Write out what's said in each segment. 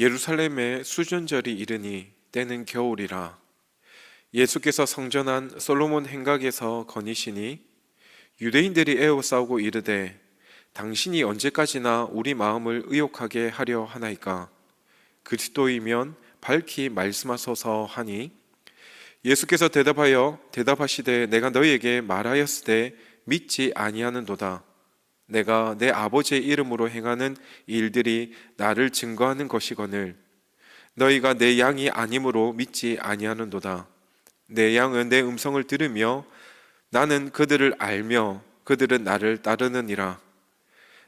예루살렘에 수전절이 이르니 때는 겨울이라. 예수께서 성전한 솔로몬 행각에서 거니시니 유대인들이 에워싸우고 이르되 당신이 언제까지나 우리 마음을 의욕하게 하려 하나이까? 그리스도이면 밝히 말씀하소서 하니. 예수께서 대답하여 대답하시되 내가 너희에게 말하였으되 믿지 아니하는도다 내가 내 아버지의 이름으로 행하는 일들이 나를 증거하는 것이거늘. 너희가 내 양이 아니므로 믿지 아니하는도다. 내 양은 내 음성을 들으며 나는 그들을 알며 그들은 나를 따르느니라.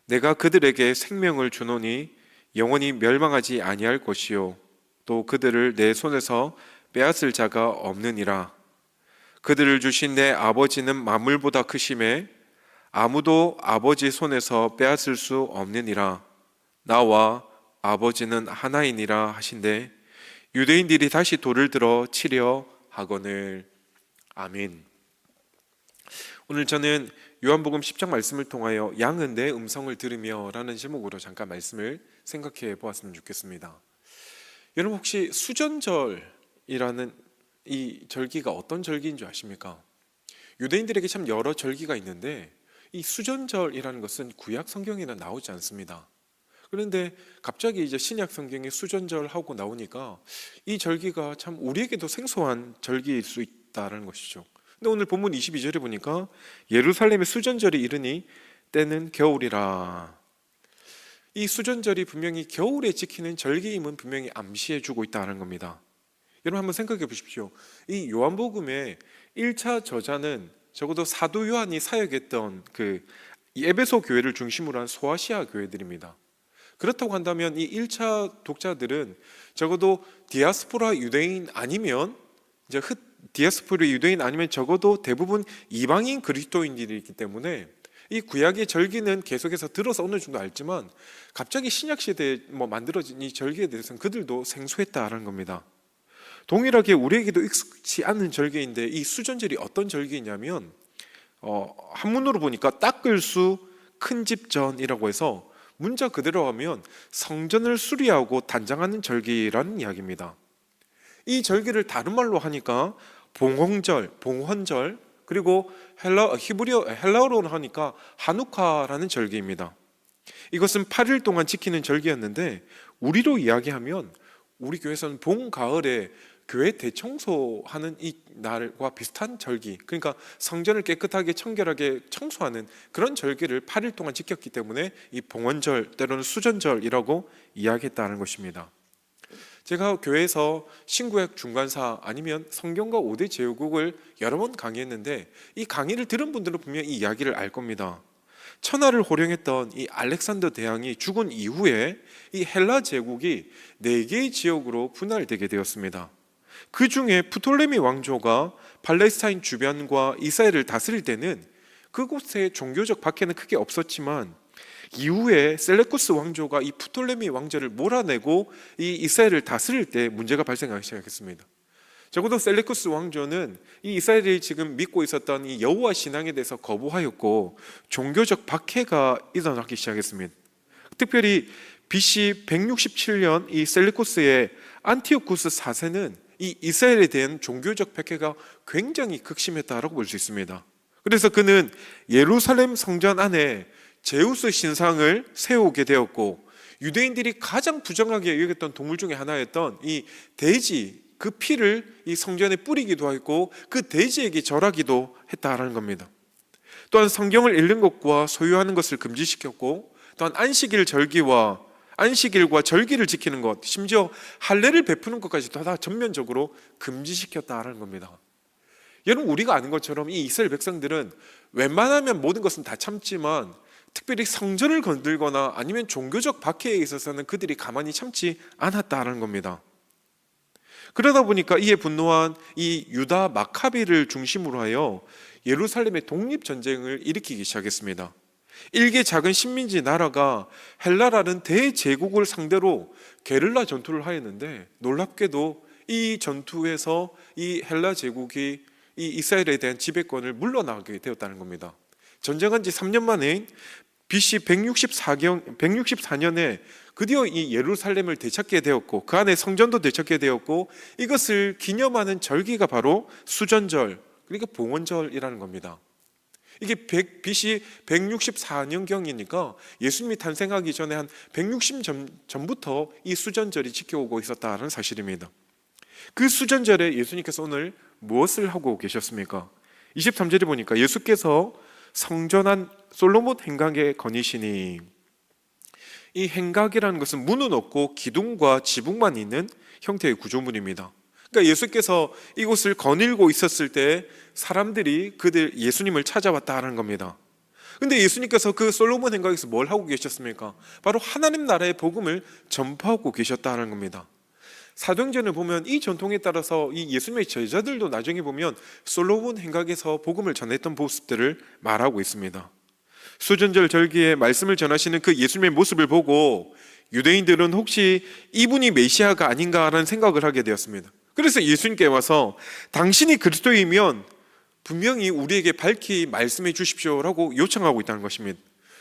내가 그들에게 생명을 주노니 영원히 멸망하지 아니할 것이요. 또 그들을 내 손에서 빼앗을 자가 없느니라. 그들을 주신 내 아버지는 만물보다 크심에 아무도 아버지 손에서 빼앗을 수 없느니라 나와 아버지는 하나이니라 하신대 유대인들이 다시 돌을 들어 치려 하거늘 아멘 오늘 저는 요한복음 10장 말씀을 통하여 양은 내 음성을 들으며라는 제목으로 잠깐 말씀을 생각해 보았으면 좋겠습니다. 여러분 혹시 수전절이라는 이 절기가 어떤 절기인 줄 아십니까? 유대인들에게 참 여러 절기가 있는데 이 수전절이라는 것은 구약 성경에는 나오지 않습니다. 그런데 갑자기 이제 신약 성경에 수전절 하고 나오니까 이 절기가 참 우리에게도 생소한 절기일 수 있다라는 것이죠. 근데 오늘 본문 22절에 보니까 예루살렘의 수전절이 이르니 때는 겨울이라. 이 수전절이 분명히 겨울에 지키는 절기임은 분명히 암시해 주고 있다는 겁니다. 여러분 한번 생각해 보십시오. 이 요한복음의 1차 저자는 적어도 사도 요한이 사역했던 그 에베소 교회를 중심으로 한 소아시아 교회들입니다. 그렇다고 한다면 이 1차 독자들은 적어도 디아스포라 유대인 아니면 이제 흑 디아스포라 유대인 아니면 적어도 대부분 이방인 그리스도인들이기 때문에 이 구약의 절기는 계속해서 들어서 어느 정도 알지만 갑자기 신약 시대에 뭐 만들어진 이 절기에 대해서는 그들도 생소했다라는 겁니다. 동일하게 우리에게도 익숙치 않은 절기인데 이 수전절이 어떤 절기냐면 어, 한문으로 보니까 닦을 수 큰 집전이라고 해서 문자 그대로 하면 성전을 수리하고 단장하는 절기라는 이야기입니다. 이 절기를 다른 말로 하니까 봉헌절, 봉헌절 그리고 헬라 히브리어 헬라어로 하니까 하누카라는 절기입니다. 이것은 8일 동안 지키는 절기였는데 우리로 이야기하면 우리 교회에서는 봄 가을에 교회 대청소하는 이 날과 비슷한 절기 그러니까 성전을 깨끗하게 청결하게 청소하는 그런 절기를 8일 동안 지켰기 때문에 이 봉헌절 때로는 수전절이라고 이야기했다는 것입니다. 제가 교회에서 신구약 중간사 아니면 성경과 5대 제후국을 여러 번 강의했는데 이 강의를 들은 분들은 분명 이 이야기를 알 겁니다. 천하를 호령했던 이 알렉산더 대왕이 죽은 이후에 이 헬라 제국이 네 개의 지역으로 분할되게 되었습니다. 그 중에 프톨레미 왕조가 팔레스타인 주변과 이스라엘을 다스릴 때는 그곳에 종교적 박해는 크게 없었지만 이후에 셀레쿠스 왕조가 이 프톨레미 왕조를 몰아내고 이 이스라엘을 다스릴 때 문제가 발생하기 시작했습니다. 적어도 셀레쿠스 왕조는 이 이스라엘이 지금 믿고 있었던 이 여호와 신앙에 대해서 거부하였고 종교적 박해가 일어나기 시작했습니다. 특별히 BC 167년 이 셀레쿠스의 안티오쿠스 4세는 이 이스라엘에 대한 종교적 박해가 굉장히 극심했다라고 볼 수 있습니다. 그래서 그는 예루살렘 성전 안에 제우스 신상을 세우게 되었고 유대인들이 가장 부정하게 여겼던 동물 중에 하나였던 이 돼지 그 피를 이 성전에 뿌리기도 했고 그 돼지에게 절하기도 했다라는 겁니다. 또한 성경을 읽는 것과 소유하는 것을 금지시켰고 또한 안식일 절기와 안식일과 절기를 지키는 것 심지어 할례를 베푸는 것까지도 다 전면적으로 금지시켰다라는 겁니다. 여러분 우리가 아는 것처럼 이 이스라엘 백성들은 웬만하면 모든 것은 다 참지만 특별히 성전을 건들거나 아니면 종교적 박해에 있어서는 그들이 가만히 참지 않았다는 겁니다. 그러다 보니까 이에 분노한 이 유다 마카비를 중심으로 하여 예루살렘의 독립 전쟁을 일으키기 시작했습니다. 일개 작은 식민지 나라가 헬라라는 대제국을 상대로 게릴라 전투를 하였는데 놀랍게도 이 전투에서 이 헬라 제국이 이 이스라엘에 대한 지배권을 물러나게 되었다는 겁니다. 전쟁한 지 3년 만에 BC 164경 164년에 드디어 이 예루살렘을 되찾게 되었고 그 안에 성전도 되찾게 되었고 이것을 기념하는 절기가 바로 수전절 그러니까 봉헌절이라는 겁니다. 이게 100, BC 164년경이니까 예수님이 탄생하기 전에 한 160년 전, 전부터 이 수전절이 지켜오고 있었다는 사실입니다. 그 수전절에 예수님께서 오늘 무엇을 하고 계셨습니까? 23절에 보니까 예수께서 성전한 솔로몬 행각에 거니시니 이 행각이라는 것은 문은 없고 기둥과 지붕만 있는 형태의 구조물입니다. 그러니까 예수께서 이곳을 거닐고 있었을 때 사람들이 그들 예수님을 찾아왔다는 겁니다. 근데 예수님께서 그 솔로몬 행각에서 뭘 하고 계셨습니까? 바로 하나님 나라의 복음을 전파하고 계셨다는 겁니다. 사도행전을 보면 이 전통에 따라서 이 예수님의 제자들도 나중에 보면 솔로몬 행각에서 복음을 전했던 모습들을 말하고 있습니다. 수전절 절기에 말씀을 전하시는 그 예수님의 모습을 보고 유대인들은 혹시 이분이 메시아가 아닌가라는 생각을 하게 되었습니다. 그래서 예수님께 와서 당신이 그리스도이면 분명히 우리에게 밝히 말씀해 주십시오라고 요청하고 있다는 것입니다.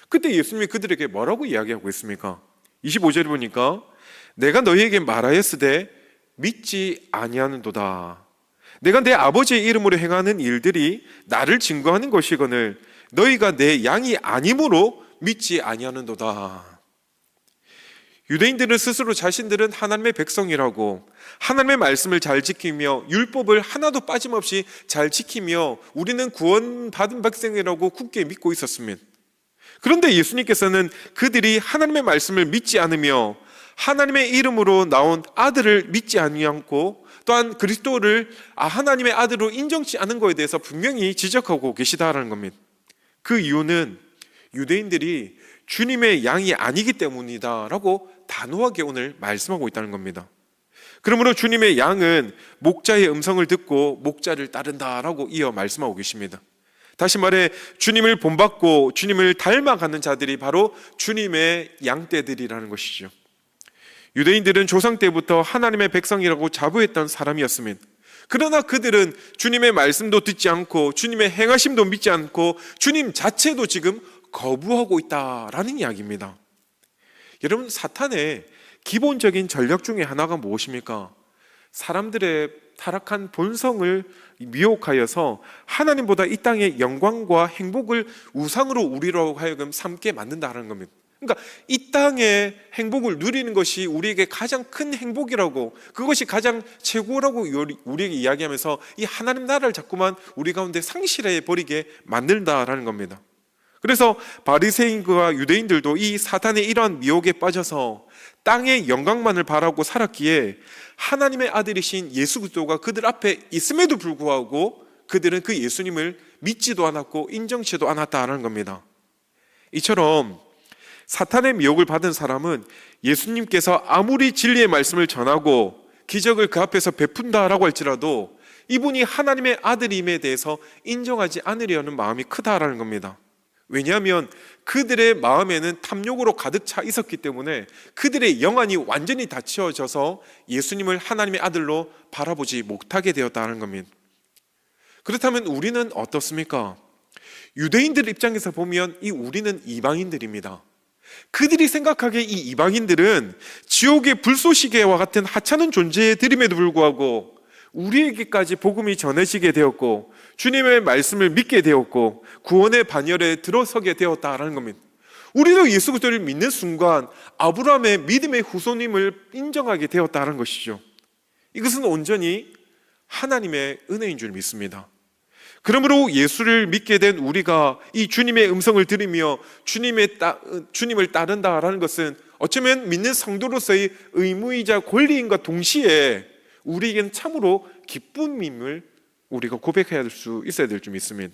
그때 예수님이 그들에게 뭐라고 이야기하고 있습니까? 25절에 보니까 내가 너희에게 말하였으되 믿지 아니하는도다. 내가 내 아버지의 이름으로 행하는 일들이 나를 증거하는 것이거늘 너희가 내 양이 아니므로 믿지 아니하는도다. 유대인들은 스스로 자신들은 하나님의 백성이라고 하나님의 말씀을 잘 지키며 율법을 하나도 빠짐없이 잘 지키며 우리는 구원받은 백성이라고 굳게 믿고 있었습니다. 그런데 예수님께서는 그들이 하나님의 말씀을 믿지 않으며 하나님의 이름으로 나온 아들을 믿지 아니하고 또한 그리스도를 아, 하나님의 아들로 인정치 않은 것에 대해서 분명히 지적하고 계시다라는 겁니다. 그 이유는 유대인들이 주님의 양이 아니기 때문이다라고 단호하게 오늘 말씀하고 있다는 겁니다. 그러므로 주님의 양은 목자의 음성을 듣고 목자를 따른다라고 이어 말씀하고 계십니다. 다시 말해 주님을 본받고 주님을 닮아가는 자들이 바로 주님의 양떼들이라는 것이죠. 유대인들은 조상 때부터 하나님의 백성이라고 자부했던 사람이었습니다. 그러나 그들은 주님의 말씀도 듣지 않고 주님의 행하심도 믿지 않고 주님 자체도 지금 거부하고 있다라는 이야기입니다. 여러분 사탄의 기본적인 전략 중에 하나가 무엇입니까? 사람들의 타락한 본성을 미혹하여서 하나님보다 이 땅의 영광과 행복을 우상으로 우리로 하여금 삼게 만든다는 겁니다. 그러니까 이 땅의 행복을 누리는 것이 우리에게 가장 큰 행복이라고 그것이 가장 최고라고 우리에게 이야기하면서 이 하나님 나라를 자꾸만 우리 가운데 상실해 버리게 만든다라는 겁니다. 그래서 바리새인과 유대인들도 이 사탄의 이러한 미혹에 빠져서 땅의 영광만을 바라고 살았기에 하나님의 아들이신 예수 그리스도가 그들 앞에 있음에도 불구하고 그들은 그 예수님을 믿지도 않았고 인정치도 않았다라는 겁니다. 이처럼 사탄의 미혹을 받은 사람은 예수님께서 아무리 진리의 말씀을 전하고 기적을 그 앞에서 베푼다라고 할지라도 이분이 하나님의 아들임에 대해서 인정하지 않으려는 마음이 크다라는 겁니다. 왜냐하면 그들의 마음에는 탐욕으로 가득 차 있었기 때문에 그들의 영안이 완전히 닫혀져서 예수님을 하나님의 아들로 바라보지 못하게 되었다는 겁니다. 그렇다면 우리는 어떻습니까? 유대인들 입장에서 보면 이 우리는 이방인들입니다. 그들이 생각하기에 이 이방인들은 지옥의 불쏘시개와 같은 하찮은 존재들임에도 불구하고 우리에게까지 복음이 전해지게 되었고 주님의 말씀을 믿게 되었고 구원의 반열에 들어서게 되었다라는 겁니다. 우리도 예수 그리스도를 믿는 순간 아브라함의 믿음의 후손임을 인정하게 되었다는 것이죠. 이것은 온전히 하나님의 은혜인 줄 믿습니다. 그러므로 예수를 믿게 된 우리가 이 주님의 음성을 들으며 주님의 따, 주님을 따른다라는 것은 어쩌면 믿는 성도로서의 의무이자 권리인과 동시에 우리에게는 참으로 기쁨임을 우리가 고백해야 될 수 있어야 될 줄 믿습니다.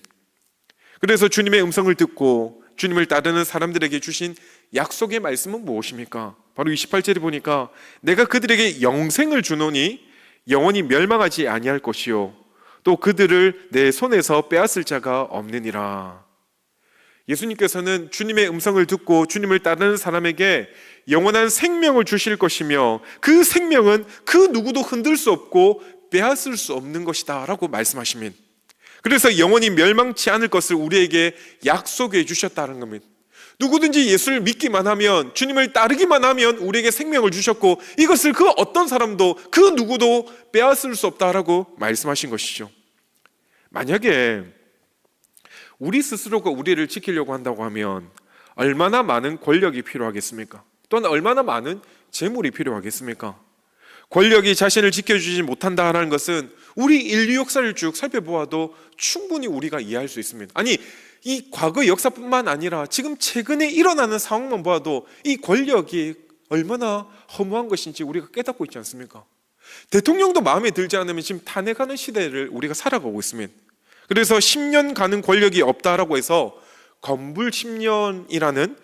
그래서 주님의 음성을 듣고 주님을 따르는 사람들에게 주신 약속의 말씀은 무엇입니까? 바로 28절에 보니까 내가 그들에게 영생을 주노니 영원히 멸망하지 아니할 것이요 또 그들을 내 손에서 빼앗을 자가 없느니라. 예수님께서는 주님의 음성을 듣고 주님을 따르는 사람에게 영원한 생명을 주실 것이며 그 생명은 그 누구도 흔들 수 없고 빼앗을 수 없는 것이다 라고 말씀하시면 그래서 영원히 멸망치 않을 것을 우리에게 약속해 주셨다는 겁니다. 누구든지 예수를 믿기만 하면 주님을 따르기만 하면 우리에게 생명을 주셨고 이것을 그 어떤 사람도 그 누구도 빼앗을 수 없다라고 말씀하신 것이죠. 만약에 우리 스스로가 우리를 지키려고 한다고 하면 얼마나 많은 권력이 필요하겠습니까? 또는 얼마나 많은 재물이 필요하겠습니까? 권력이 자신을 지켜주지 못한다라는 것은 우리 인류 역사를 쭉 살펴보아도 충분히 우리가 이해할 수 있습니다. 아니 이 과거 역사뿐만 아니라 지금 최근에 일어나는 상황만 보아도 이 권력이 얼마나 허무한 것인지 우리가 깨닫고 있지 않습니까? 대통령도 마음에 들지 않으면 지금 탄핵하는 시대를 우리가 살아가고 있습니다. 그래서 10년 가는 권력이 없다라고 해서 건불 10년이라는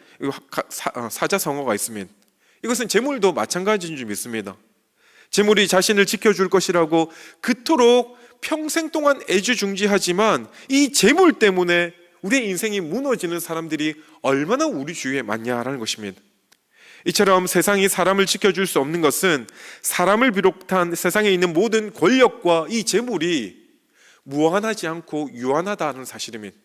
사자성어가 있습니다. 이것은 재물도 마찬가지인 줄 믿습니다. 재물이 자신을 지켜줄 것이라고 그토록 평생 동안 애주중지하지만 이 재물 때문에 우리의 인생이 무너지는 사람들이 얼마나 우리 주위에 많냐라는 것입니다. 이처럼 세상이 사람을 지켜줄 수 없는 것은 사람을 비롯한 세상에 있는 모든 권력과 이 재물이 무한하지 않고 유한하다는 사실입니다.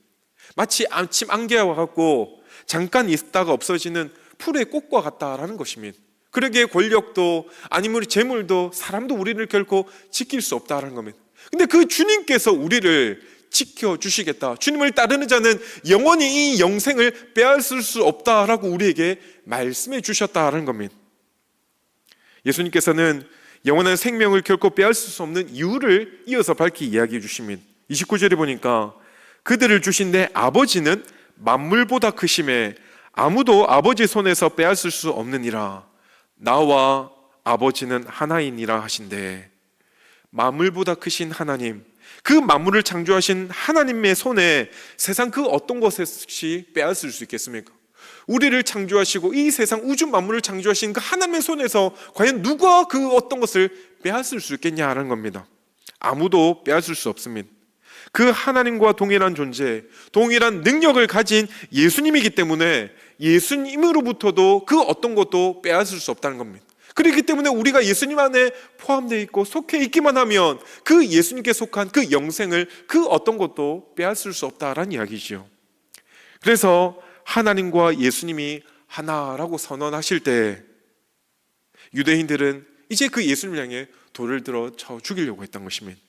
마치 아침 안개와 같고 잠깐 있다가 없어지는 풀의 꽃과 같다라는 것입니다. 그러기에 권력도 아니면 재물도 사람도 우리를 결코 지킬 수 없다라는 겁니다. 근데 그 주님께서 우리를 지켜 주시겠다. 주님을 따르는 자는 영원히 이 영생을 빼앗을 수 없다라고 우리에게 말씀해 주셨다라는 겁니다. 예수님께서는 영원한 생명을 결코 빼앗을 수 없는 이유를 이어서 밝히 이야기해 주십니다. 29절에 보니까 그들을 주신 내 아버지는 만물보다 크심에 아무도 아버지 손에서 빼앗을 수 없느니라. 나와 아버지는 하나이니라 하신대. 만물보다 크신 하나님, 그 만물을 창조하신 하나님의 손에 세상 그 어떤 것이 빼앗을 수 있겠습니까? 우리를 창조하시고 이 세상 우주 만물을 창조하신 그 하나님의 손에서 과연 누가 그 어떤 것을 빼앗을 수 있겠냐는 겁니다. 아무도 빼앗을 수 없습니다. 그 하나님과 동일한 존재, 동일한 능력을 가진 예수님이기 때문에 예수님으로부터도 그 어떤 것도 빼앗을 수 없다는 겁니다. 그렇기 때문에 우리가 예수님 안에 포함되어 있고 속해 있기만 하면 그 예수님께 속한 그 영생을 그 어떤 것도 빼앗을 수 없다라는 이야기지요. 그래서 하나님과 예수님이 하나라고 선언하실 때 유대인들은 이제 그 예수님을 향해 돌을 들어 쳐 죽이려고 했던 것입니다.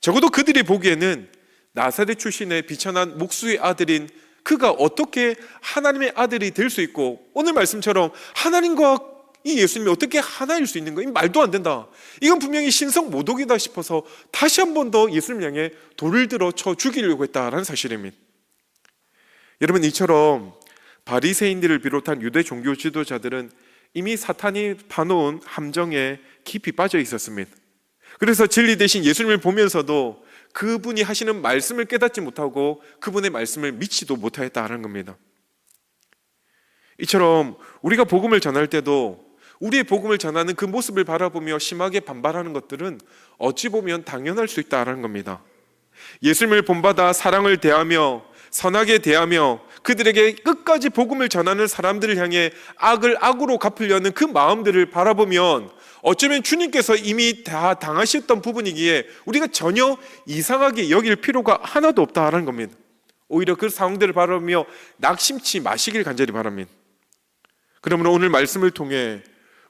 적어도 그들이 보기에는 나사렛 출신의 비천한 목수의 아들인 그가 어떻게 하나님의 아들이 될 수 있고 오늘 말씀처럼 하나님과 이 예수님이 어떻게 하나일 수 있는 거? 이 말도 안 된다. 이건 분명히 신성 모독이다 싶어서 다시 한 번 더 예수님 향해 돌을 들어 쳐 죽이려고 했다라는 사실입니다. 여러분 이처럼 바리새인들을 비롯한 유대 종교 지도자들은 이미 사탄이 파놓은 함정에 깊이 빠져 있었습니다. 그래서 진리 대신 예수님을 보면서도 그분이 하시는 말씀을 깨닫지 못하고 그분의 말씀을 믿지도 못하였다는 겁니다. 이처럼 우리가 복음을 전할 때도 우리의 복음을 전하는 그 모습을 바라보며 심하게 반발하는 것들은 어찌 보면 당연할 수 있다는 겁니다. 예수님을 본받아 사랑을 대하며 선하게 대하며 그들에게 끝까지 복음을 전하는 사람들을 향해 악을 악으로 갚으려는 그 마음들을 바라보면 어쩌면 주님께서 이미 다 당하셨던 부분이기에 우리가 전혀 이상하게 여길 필요가 하나도 없다라는 겁니다. 오히려 그 상황들을 바라보며 낙심치 마시길 간절히 바랍니다. 그러므로 오늘 말씀을 통해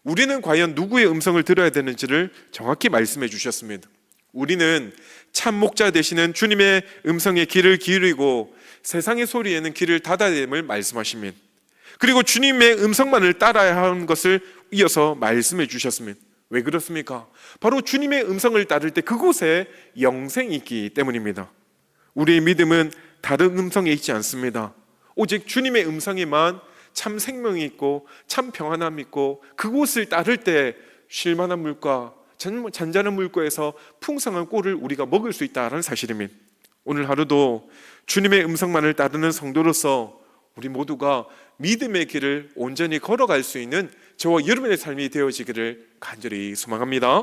우리는 과연 누구의 음성을 들어야 되는지를 정확히 말씀해 주셨습니다. 우리는 참 목자 되시는 주님의 음성에 귀를 기울이고 세상의 소리에는 귀를 닫아야 됨을 말씀하십니다. 그리고 주님의 음성만을 따라야 하는 것을 이어서 말씀해 주셨습니다. 왜 그렇습니까? 바로 주님의 음성을 따를 때 그곳에 영생이 있기 때문입니다. 우리의 믿음은 다른 음성에 있지 않습니다. 오직 주님의 음성에만 참 생명이 있고 참 평안함이 있고 그곳을 따를 때 쉴만한 물과 잔잔한 물가에서 풍성한 꿀을 우리가 먹을 수 있다는 사실입니다. 오늘 하루도 주님의 음성만을 따르는 성도로서 우리 모두가 믿음의 길을 온전히 걸어갈 수 있는 저와 여러분의 삶이 되어지기를 간절히 소망합니다.